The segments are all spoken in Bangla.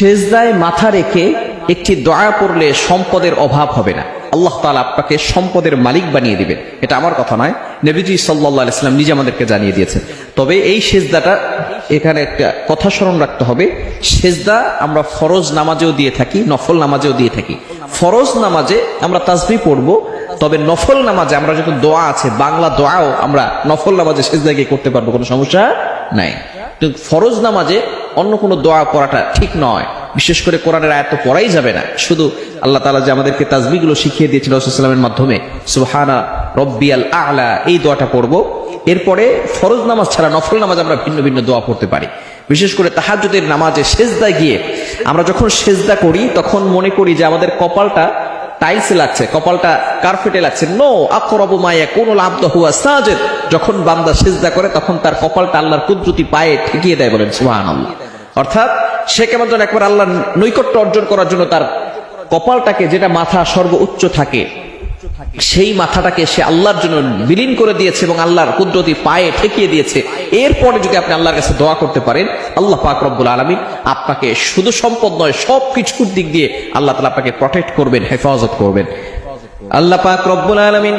সেজদায় মাথা রেখে একটি দয়া পড়লে সম্পদের অভাব হবে না। আল্লাহ তালা আপনাকে সম্পদের মালিক বানিয়ে দিবেন। এটা আমার কথা নয়। নবীজি সাল্লাহ ইসলাম নিজে আমাদেরকে জানিয়ে দিয়েছেন। তবে এই সেজদাটা এখানে একটা কথা স্মরণ রাখতে হবে। সেজদা আমরা ফরজ নামাজেও দিয়ে থাকি, নফল নামাজেও দিয়ে থাকি। ফরজ নামাজে আমরা তাজবি পড়ব, তবে নফল নামাজে আমরা যখন দোয়া আছে, বাংলা দোয়াও আমরা নফল নামাজে সেজদা গিয়ে করতে পারব, কোনো সমস্যা নাই। ফরজ নামাজে অন্য কোনো দোয়া পড়াটা ঠিক নয়। বিশেষ করে কোরআনের আয়াত তো পড়াই যাবে না। শুধু আল্লাহ তালা যে আমাদেরকে তাজবিগুলো শিখিয়ে দিয়েছিল রসুলামের মাধ্যমে, সুবহানা রব্বিয়াল আলা, এই দোয়াটা পড়ব। এরপরে ফরজ নামাজ ছাড়া নফল নামাজ আমরা ভিন্ন ভিন্ন দোয়া পড়তে পারি। বিশেষ করে তাহাজুদের নামাজে সেজদা গিয়ে আমরা যখন সেজদা করি, তখন মনে করি যে আমাদের কপালটা টাইলসে লাগছে, কপালটা কার্পেটে লাগছে। নো, আকরব মায়া কোন আব্দ হুয়া সাজেদ। যখন বান্দা সেজদা করে, তখন তার কপালটা আল্লাহর কুদরতি পায়ে ঠেকিয়ে দেয় বলেন, সুবহানাল্লাহ। অর্থাৎ সে কেমন যেন একবার আল্লাহর নৈকট্য অর্জন করার জন্য তার কপালটাকে যেটা মাথা সর্বোচ্চ থাকে, সেই মাথাটাকে সে আল্লাহর জন্য বিলীন করে দিয়েছে এবং আল্লাহর কুদরতি পায়ে ঠেকিয়ে দিয়েছে। এরপরে যদি আপনি আল্লাহর কাছে দোয়া করতে পারেন, আল্লাহ পাক রব্বুল আলমিন আপনাকে শুধু সম্পদ নয় সব কিছুর দিক দিয়ে আল্লাহ তালা আপনাকে প্রটেক্ট করবেন, হেফাজত করবেন। আল্লাহ পাক রব্বুল আলামিন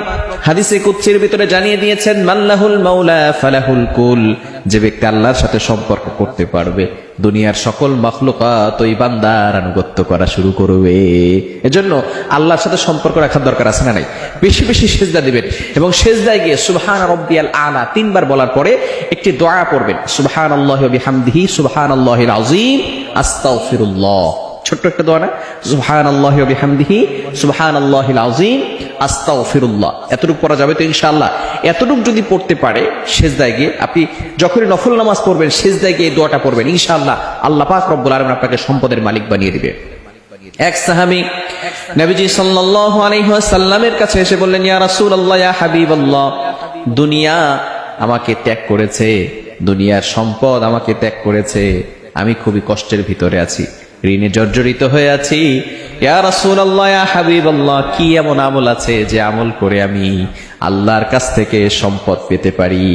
হাদিসে কুদসির ভিতরে জানিয়ে দিয়েছেন মাল্লাহুল মাওলা ফালাহুল কুল। যে ব্যক্তি আল্লাহর সাথে সম্পর্ক করতে পারবে, দুনিয়ার সকল মখলুকাত ওই বান্দার আনুগত্য করা শুরু করবে। এজন্য আল্লাহর সাথে সম্পর্ক রাখার দরকার আছে না নাই? বেশি বেশি সেজদা দিবেন এবং সেজদায় গিয়ে সুবহান রব্বিয়াল আলা তিনবার বলার পরে একটি দোয়া পড়বেন। সুবহান আল্লাহ বিহামদিহি সুবহান আল্লাহিল আযীম, আস্তাগফিরুল্লাহ। ছোট্ট একটা দোয়া না? সুবহান আল্লাহ বিহামদিহি সুবহান আল্লাহিল আযীম আস্তাগফিরুল্লাহ। এতটুকু পড়া যাবে তো ইনশাআল্লাহ। এতটুকু যদি পড়তে পারে, সেজদায় গিয়ে আপনি যখনই নফল নামাজ পড়বেন, সেজদায় গিয়ে এই দোয়াটা পড়বেন, ইনশাআল্লাহ আল্লাহ পাক রব্বুল আলামিন আপনাকে সম্পদের মালিক বানিয়ে দিবে। এক সাহাবী নবীজি সাল্লাল্লাহু আলাইহি ওয়াসাল্লামের কাছে এসে বললেন, ইয়া রাসূলুল্লাহ, ইয়া হাবিবাল্লাহ, দুনিয়া আমাকে ত্যাগ করেছে, দুনিয়ার সম্পদ আমাকে ত্যাগ করেছে, আমি খুবই কষ্টের ভিতরে আছি। ঋণে জর্জরিত হয়ে আছি। কি এমন আমল আছে যে আমল করে আমি আল্লাহর কাছ থেকে সম্পদ পেতে পারি?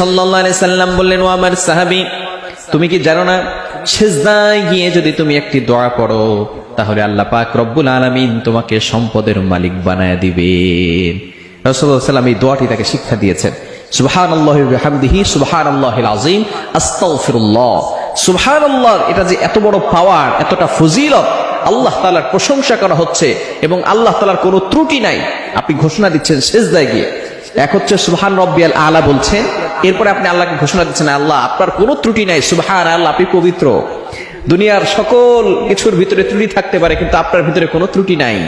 সাল্লাম বললেন, ও আমার সাহাবী, তুমি কি জানো না, সেজদায় গিয়ে যদি তুমি একটি দোয়া পড়ো, তাহলে আল্লাহ পাক রব্বুল আলামিন তোমাকে সম্পদের মালিক বানায় দিবেন। রাসূলুল্লাহ সাল্লাম এই দোয়াটি তাকে শিক্ষা দিয়েছেন। সুবহান আল্লাহ বিহামদিহি সুবহান আল্লাহিল আযীম, আস্তাগফিরুল্লাহ। সুবহান আল্লাহ এটা যে এত বড় পাওয়ার এতটা ফজিলত, আল্লাহ তালার প্রশংসা করা হচ্ছে এবং আল্লাহ তালার কোনো ত্রুটি নাই। আপনি ঘোষণা দিচ্ছেন সেজদায় গিয়ে। এক হচ্ছে সুবহান রব্বিয়াল আলা বলছেন, এরপরে আপনি আল্লাহকে ঘোষণা দিচ্ছেন, আল্লাহ, আপনার কোনো ত্রুটি নাই সুবহান আল্লাহ আপনি পবিত্র। দুনিয়ার সকল কিছুর ভিতরে ত্রুটি থাকতে পারে, কিন্তু আপনার ভিতরে কোনো ত্রুটি নাই।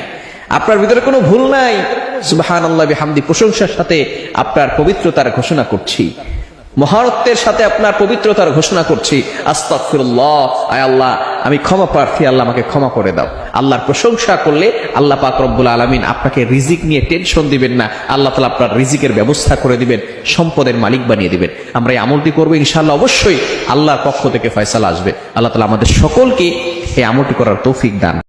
আপনার ভিতরে কোনো ভুল নাই। সুবহান আল্লাহ হামদি প্রশংসার সাথে আপনার পবিত্রতার ঘোষণা করছি। মহারত্বের সাথে আপনার পবিত্রতার ঘোষণা করছি। আস্তাগফিরুল্লাহ। আয় আল্লাহ, আমি ক্ষমা প্রার্থী, আল্লাহ আমাকে ক্ষমা করে দাও। আল্লাহর প্রশংসা করলে আল্লাহ পাক রব্বুল আলামিন আপনাকে রিজিক নিয়ে টেনশন দিবেন না। আল্লাহ তালা আপনার রিজিকের ব্যবস্থা করে দিবেন, সম্পদের মালিক বানিয়ে দিবেন। আমরা এই আমলটি করব ইনশাআল্লাহ, অবশ্যই আল্লাহর পক্ষ থেকে ফয়সালা আসবে। আল্লাহ তালা আমাদের সকলকে এই আমলটি করার তৌফিক দান।